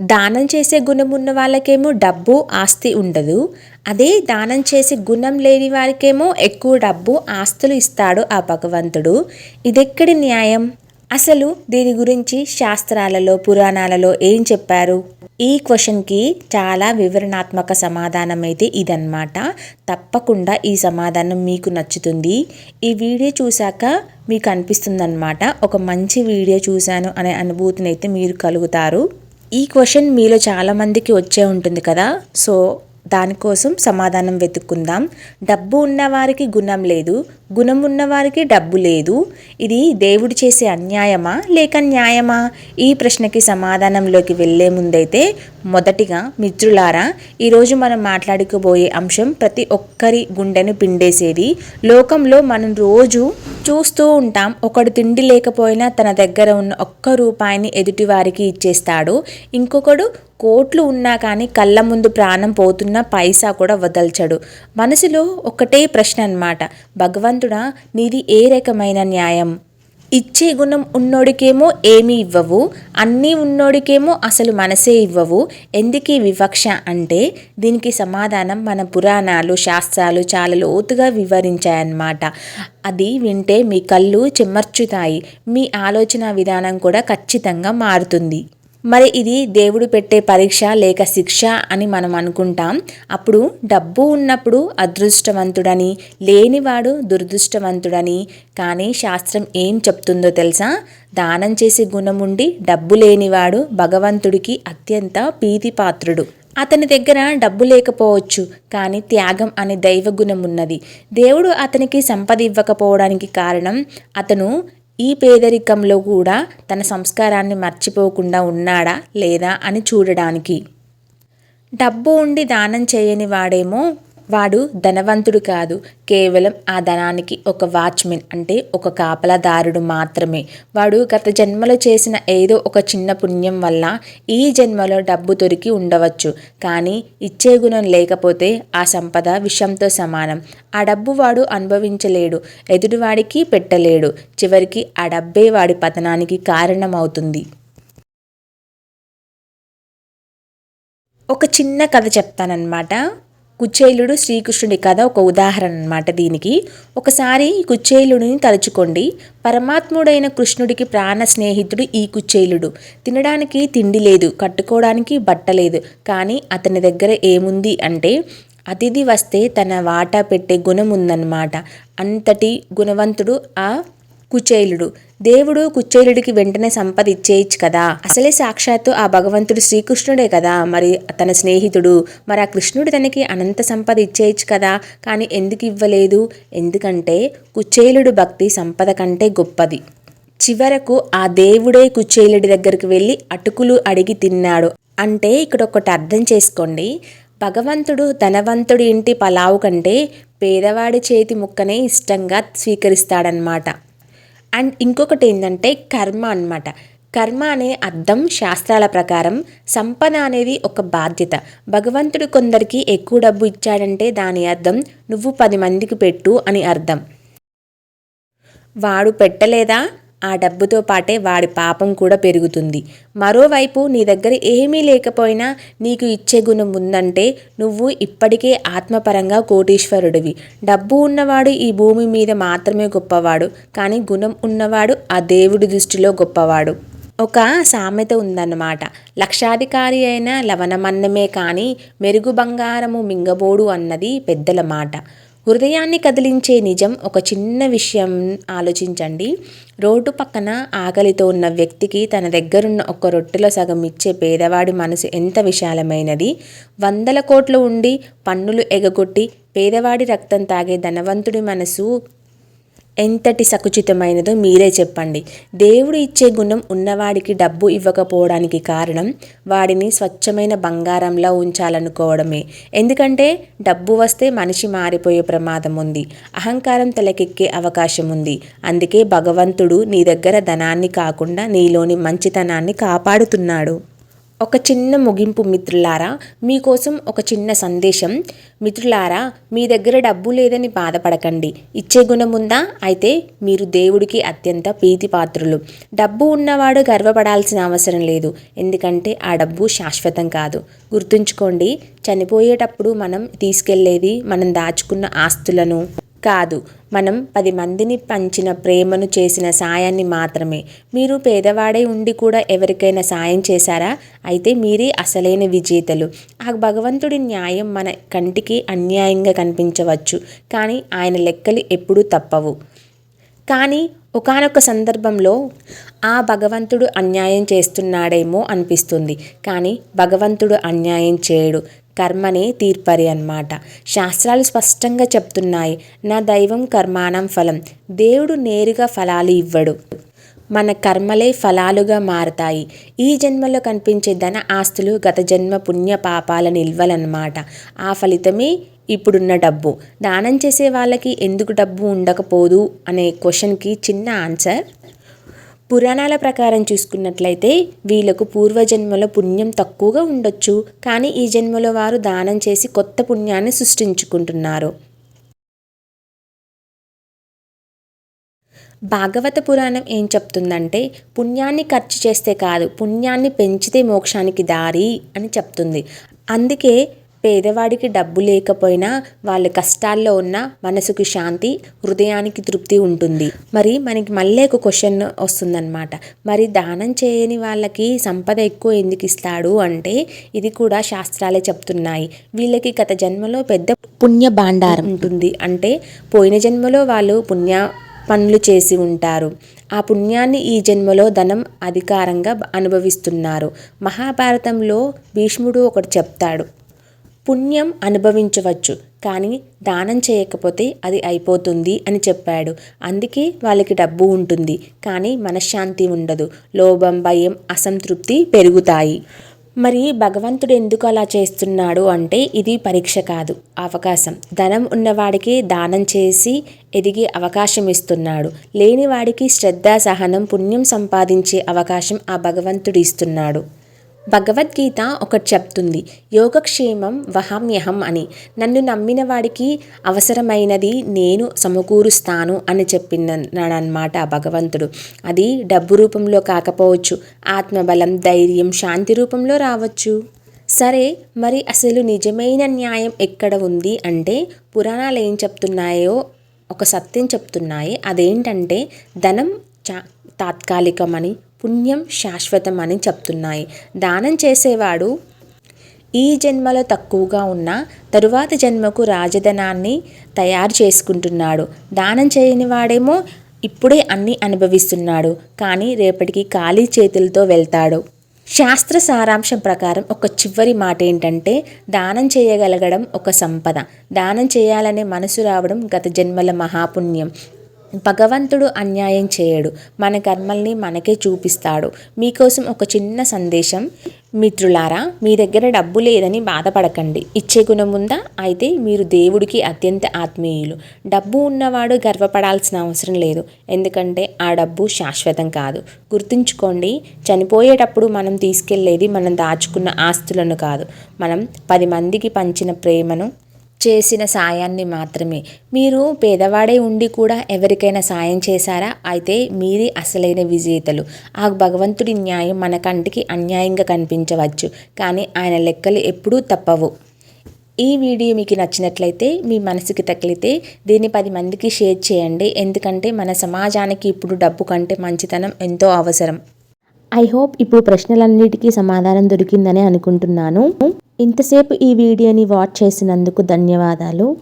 దానం చేసే గుణం ఉన్న వాళ్ళకేమో డబ్బు ఆస్తి ఉండదు. అదే దానం చేసే గుణం లేని వారికేమో ఎక్కువ డబ్బు ఆస్తులు ఇస్తాడు ఆ భగవంతుడు. ఇదెక్కడి న్యాయం? అసలు దీని గురించి శాస్త్రాలలో పురాణాలలో ఏం చెప్పారు? ఈ క్వశ్చన్కి చాలా వివరణాత్మక సమాధానం అయితే ఇదన్నమాట. తప్పకుండా ఈ సమాధానం మీకు నచ్చుతుంది. ఈ వీడియో చూశాక మీకు అనిపిస్తుందన్నమాట. ఒక మంచి వీడియో చూశాను అనే అనుభూతిని అయితే మీరు కలుగుతారు. ఈ క్వశ్చన్ మీలో చాలామందికి వచ్చే ఉంటుంది కదా. సో దానికోసం సమాధానం వెతుక్కుందాం. డబ్బు ఉన్నవారికి గుణం లేదు గుణం ఉన్నవారికి డబ్బు లేదు. ఇది దేవుడు చేసే అన్యాయమా లేక న్యాయమా? ఈ ప్రశ్నకి సమాధానంలోకి వెళ్ళే ముందైతే మొదటిగా మిత్రులారా ఈరోజు మనం మాట్లాడుకోబోయే అంశం ప్రతి ఒక్కరి గుండెను పిండేసేది. లోకంలో మనం రోజు చూస్తూ ఉంటాం. ఒకడు తిండి లేకపోయినా తన దగ్గర ఉన్న ఒక్క రూపాయిని ఎదుటివారికి ఇచ్చేస్తాడు. ఇంకొకడు కోట్లు ఉన్నా కానీ కళ్ళ ముందు ప్రాణం పోతున్న పైసా కూడా వదల్చడు. మనసులో ఒకటే ప్రశ్న అన్నమాట. భగవంతుడా నీది ఏ రకమైన న్యాయం? ఇచ్చే గుణం ఉన్నోడికేమో ఏమీ ఇవ్వవు అన్నీ ఉన్నోడికేమో అసలు మనసే ఇవ్వవు. ఎందుకు వివక్ష అంటే దీనికి సమాధానం మన పురాణాలు శాస్త్రాలు చాలా లోతుగా వివరించాయన్నమాట. అది వింటే మీ కళ్ళు చెమ్మర్చుతాయి మీ ఆలోచన విధానం కూడా ఖచ్చితంగా మారుతుంది. మరి ఇది దేవుడు పెట్టే పరీక్ష లేక శిక్ష అని మనం అనుకుంటాం. అప్పుడు డబ్బు ఉన్నప్పుడు అదృష్టవంతుడని లేనివాడు దురదృష్టవంతుడని కానీ శాస్త్రం ఏం చెప్తుందో తెలుసా? దానం చేసే గుణం ఉండి డబ్బు లేనివాడు భగవంతుడికి అత్యంత ప్రీతిపాత్రుడు. అతని దగ్గర డబ్బు లేకపోవచ్చు కానీ త్యాగం అనే దైవ గుణం ఉన్నది. దేవుడు అతనికి సంపద ఇవ్వకపోవడానికి కారణం అతను ఈ పేదరికంలో కూడా తన సంస్కారాన్ని మర్చిపోకుండా ఉన్నాడా లేదా అని చూడడానికి. డబ్బు ఉండి దానం చేయని వాడేమో వాడు ధనవంతుడు కాదు. కేవలం ఆ ధనానికి ఒక వాచ్మెన్ అంటే ఒక కాపలాదారుడు మాత్రమే. వాడు గత జన్మలో చేసిన ఏదో ఒక చిన్న పుణ్యం వల్ల ఈ జన్మలో డబ్బు దొరికి ఉండవచ్చు. కానీ ఇచ్చే గుణం లేకపోతే ఆ సంపద విషంతో సమానం. ఆ డబ్బు వాడు అనుభవించలేడు. ఎదుటివాడికి పెట్టలేడు. చివరికి ఆ డబ్బే వాడి పతనానికి కారణమవుతుంది. ఒక చిన్న కథ చెప్తానన్నమాట. కుచ్చేలుడు శ్రీకృష్ణుడి కథ ఒక ఉదాహరణ అనమాట దీనికి. ఒకసారి కుచ్చేలుడిని తలుచుకోండి. పరమాత్ముడైన కృష్ణుడికి ప్రాణ స్నేహితుడు ఈ కుచ్చేలుడు. తినడానికి తిండి లేదు కట్టుకోవడానికి బట్ట లేదు. కానీ అతని దగ్గర ఏముంది అంటే అతిథి వస్తే తన వాటా పెట్టే గుణం ఉందన్నమాట. అంతటి గుణవంతుడు ఆ కుచేలుడు. దేవుడు కుచేలుడికి వెంటనే సంపద ఇచ్చేయచ్చు కదా. అసలే సాక్షాత్తు ఆ భగవంతుడు శ్రీకృష్ణుడే కదా. మరి తన స్నేహితుడు మరి ఆ కృష్ణుడు తనకి అనంత సంపద ఇచ్చేయచ్చు కదా. కానీ ఎందుకు ఇవ్వలేదు? ఎందుకంటే కుచేలుడు భక్తి సంపద కంటే గొప్పది. చివరకు ఆ దేవుడే కుచేలుడి దగ్గరికి వెళ్ళి అటుకులు అడిగి తిన్నాడు. అంటే ఇక్కడ ఒకటి అర్థం చేసుకోండి. భగవంతుడు ధనవంతుడి ఇంటి పలావు కంటే పేదవాడి చేతి ముక్కనే ఇష్టంగా స్వీకరిస్తాడనమాట అండ్ ఇంకొకటి ఏంటంటే కర్మ అనమాట కర్మ అనే అర్థం శాస్త్రాల ప్రకారం సంపద అనేది ఒక బాధ్యత. భగవంతుడు కొందరికి ఎక్కువ డబ్బు ఇచ్చాడంటే దాని అర్థం నువ్వు పది మందికి పెట్టు అని అర్థం. వాడు పెట్టలేదా? ఆ డబ్బుతో పాటే వాడి పాపం కూడా పెరుగుతుంది. మరోవైపు నీ దగ్గర ఏమీ లేకపోయినా నీకు ఇచ్చే గుణం ఉందంటే నువ్వు ఇప్పటికే ఆత్మపరంగా కోటీశ్వరుడివి. డబ్బు ఉన్నవాడు ఈ భూమి మీద మాత్రమే గొప్పవాడు కానీ గుణం ఉన్నవాడు ఆ దేవుడి దృష్టిలో గొప్పవాడు. ఒక సామెత ఉందన్నమాట. లక్షాధికారి అయిన లవణమన్నమే కానీ మెరుగు బంగారము మింగబోడు అన్నది పెద్దల మాట. హృదయాన్ని కదిలించే నిజం ఒక చిన్న విషయం ఆలోచించండి. రోడ్డు పక్కన ఆకలితో ఉన్న వ్యక్తికి తన దగ్గరున్న ఒక్క రొట్టెలో సగం ఇచ్చే పేదవాడి మనసు ఎంత విశాలమైనది? వందల కోట్లు ఉండి పన్నులు ఎగగొట్టి పేదవాడి రక్తం తాగే ధనవంతుడి మనసు ఎంతటి సకుచితమైనదో మీరే చెప్పండి. దేవుడు ఇచ్చే గుణం ఉన్నవాడికి డబ్బు ఇవ్వకపోవడానికి కారణం వాడిని స్వచ్ఛమైన బంగారంలా ఉంచాలనుకోవడమే. ఎందుకంటే డబ్బు వస్తే మనిషి మారిపోయే ప్రమాదం ఉంది. అహంకారం తలకెక్కే అవకాశం ఉంది. అందుకే భగవంతుడు నీ దగ్గర ధనాన్ని కాకుండా నీలోని మంచితనాన్ని కాపాడుతున్నాడు. ఒక చిన్న ముగింపు మిత్రులారా మీకోసం ఒక చిన్న సందేశం. మిత్రులారా మీ దగ్గర డబ్బు లేదని బాధపడకండి. ఇచ్చే గుణం ఉందా? అయితే మీరు దేవుడికి అత్యంత ప్రీతిపాత్రులు. డబ్బు ఉన్నవాడు గర్వపడాల్సిన అవసరం లేదు. ఎందుకంటే ఆ డబ్బు శాశ్వతం కాదు. గుర్తుంచుకోండి చనిపోయేటప్పుడు మనం తీసుకెళ్ళేది మనం దాచుకున్న ఆస్తులను. కాదు. మనం పది మందిని పంచిన ప్రేమను చేసిన సాయాన్ని మాత్రమే. మీరు పేదవాడై ఉండి కూడా ఎవరికైనా సాయం చేశారా? అయితే మీరే అసలైన విజేతలు. ఆ భగవంతుడి న్యాయం మన కంటికి అన్యాయంగా కనిపించవచ్చు. కానీ ఆయన లెక్కలు ఎప్పుడూ తప్పవు. కానీ ఒకానొక సందర్భంలో ఆ భగవంతుడు అన్యాయం చేస్తున్నాడేమో అనిపిస్తుంది. కానీ భగవంతుడు అన్యాయం చేయడు. కర్మనే తీర్పరి అన్నమాట. శాస్త్రాలు స్పష్టంగా చెప్తున్నాయి. నా దైవం కర్మానం ఫలం. దేవుడు నేరుగా ఫలాలు ఇవ్వడు. మన కర్మలే ఫలాలుగా మారతాయి. ఈ జన్మలో కనిపించే ధన ఆస్తులు గత జన్మ పుణ్య పాపాల నిల్వలన్నమాట. ఆ ఫలితమే ఇప్పుడున్న డబ్బు. దానం చేసే వాళ్ళకి ఎందుకు డబ్బు ఉండకపోదు? అనే క్వశ్చన్కి చిన్న ఆన్సర్ పురాణాల ప్రకారం చూసుకున్నట్లయితే వీళ్ళకు పూర్వజన్మలో పుణ్యం తక్కువగా ఉండొచ్చు. కానీ ఈ జన్మలో వారు దానం చేసి కొత్త పుణ్యాన్ని సృష్టించుకుంటున్నారు. భాగవత పురాణం ఏం చెప్తుందంటే పుణ్యాన్ని ఖర్చు చేస్తే కాదు పుణ్యాన్ని పెంచితే మోక్షానికి దారి అని చెప్తుంది. అందుకే పేదవాడికి డబ్బు లేకపోయినా వాళ్ళ కష్టాల్లో ఉన్న మనసుకు శాంతి హృదయానికి తృప్తి ఉంటుంది. మరి మనకి మళ్ళీ ఒక క్వశ్చన్ వస్తుందన్నమాట. మరి దానం చేయని వాళ్ళకి సంపద ఎక్కువ ఎందుకు ఇస్తాడు అంటే ఇది కూడా శాస్త్రాలే చెప్తున్నాయి. వీళ్ళకి గత జన్మలో పెద్ద పుణ్య భాండారం ఉంటుంది. అంటే పోయిన జన్మలో వాళ్ళు పుణ్య పనులు చేసి ఉంటారు. ఆ పుణ్యాన్ని ఈ జన్మలో ధనం అధికారంగా అనుభవిస్తున్నారు. మహాభారతంలో భీష్ముడు ఒకటి చెప్తాడు. పుణ్యం అనుభవించవచ్చు. కానీ దానం చేయకపోతే అది అయిపోతుంది అని చెప్పాడు. అందుకే వాళ్ళకి డబ్బు ఉంటుంది. కానీ మనశ్శాంతి ఉండదు. లోభం భయం అసంతృప్తి పెరుగుతాయి. మరి భగవంతుడు ఎందుకు అలా చేస్తున్నాడు అంటే ఇది పరీక్ష కాదు అవకాశం. ధనం ఉన్నవాడికి దానం చేసి ఎదిగే అవకాశం ఇస్తున్నాడు. లేనివాడికి శ్రద్ధ సహనం పుణ్యం సంపాదించే అవకాశం ఆ భగవంతుడు ఇస్తున్నాడు. భగవద్గీత ఒకటి చెప్తుంది. యోగక్షేమం వహామ్యహం అని. నన్ను నమ్మిన వాడికి అవసరమైనది నేను సమకూరుస్తాను అని చెప్పినాడనమాట భగవంతుడు. అది డబ్బు రూపంలో కాకపోవచ్చు ఆత్మబలం ధైర్యం శాంతి రూపంలో రావచ్చు. సరే మరి అసలు నిజమైన న్యాయం ఎక్కడ ఉంది అంటే పురాణాలు ఏం చెప్తున్నాయో ఒక సత్యం చెప్తున్నాయి. అదేంటంటే ధనం చా తాత్కాలికమని. పుణ్యం శాశ్వతం అని చెప్తున్నాయి. దానం చేసేవాడు ఈ జన్మలో తక్కువగా ఉన్న తరువాత జన్మకు రాజధనాన్ని తయారు చేసుకుంటున్నాడు. దానం చేయని వాడేమో ఇప్పుడే అన్నీ అనుభవిస్తున్నాడు. కానీ రేపటికి ఖాళీ చేతులతో వెళ్తాడు. శాస్త్ర సారాంశం ప్రకారం ఒక చివరి మాట ఏంటంటే దానం చేయగలగడం ఒక సంపద. దానం చేయాలనే మనసు రావడం గత జన్మల మహాపుణ్యం. భగవంతుడు అన్యాయం చేయడు. మన కర్మల్ని మనకే చూపిస్తాడు. మీకోసం ఒక చిన్న సందేశం. మిత్రులారా మీ దగ్గర డబ్బు లేదని బాధపడకండి. ఇచ్చే గుణం ఉందా? అయితే మీరు దేవుడికి అత్యంత ఆత్మీయులు. డబ్బు ఉన్నవాడు గర్వపడాల్సిన అవసరం లేదు. ఎందుకంటే ఆ డబ్బు శాశ్వతం కాదు. గుర్తుంచుకోండి చనిపోయేటప్పుడు మనం తీసుకెళ్ళేది మనం దాచుకున్న ఆస్తులను కాదు. మనం పది మందికి పంచిన ప్రేమను చేసిన సాయాన్ని మాత్రమే. మీరు పేదవాడే ఉండి కూడా ఎవరికైనా సాయం చేశారా? అయితే మీరే అసలైన విజేతలు. ఆ భగవంతుడి న్యాయం మన కంటికి అన్యాయంగా కనిపించవచ్చు కానీ ఆయన లెక్కలు ఎప్పుడూ తప్పవు. ఈ వీడియో మీకు నచ్చినట్లయితే మీ మనసుకి తగిలితే దీన్ని పది మందికి షేర్ చేయండి. ఎందుకంటే మన సమాజానికి ఇప్పుడు డబ్బు కంటే మంచితనం ఎంతో అవసరం. ఐ హోప్ ఇప్పుడు ప్రశ్నలన్నిటికీ సమాధానం దొరికిందని అనుకుంటున్నాను. ఇంతసేపు ఈ వీడియోని వాచ్ చేసినందుకు ధన్యవాదాలు.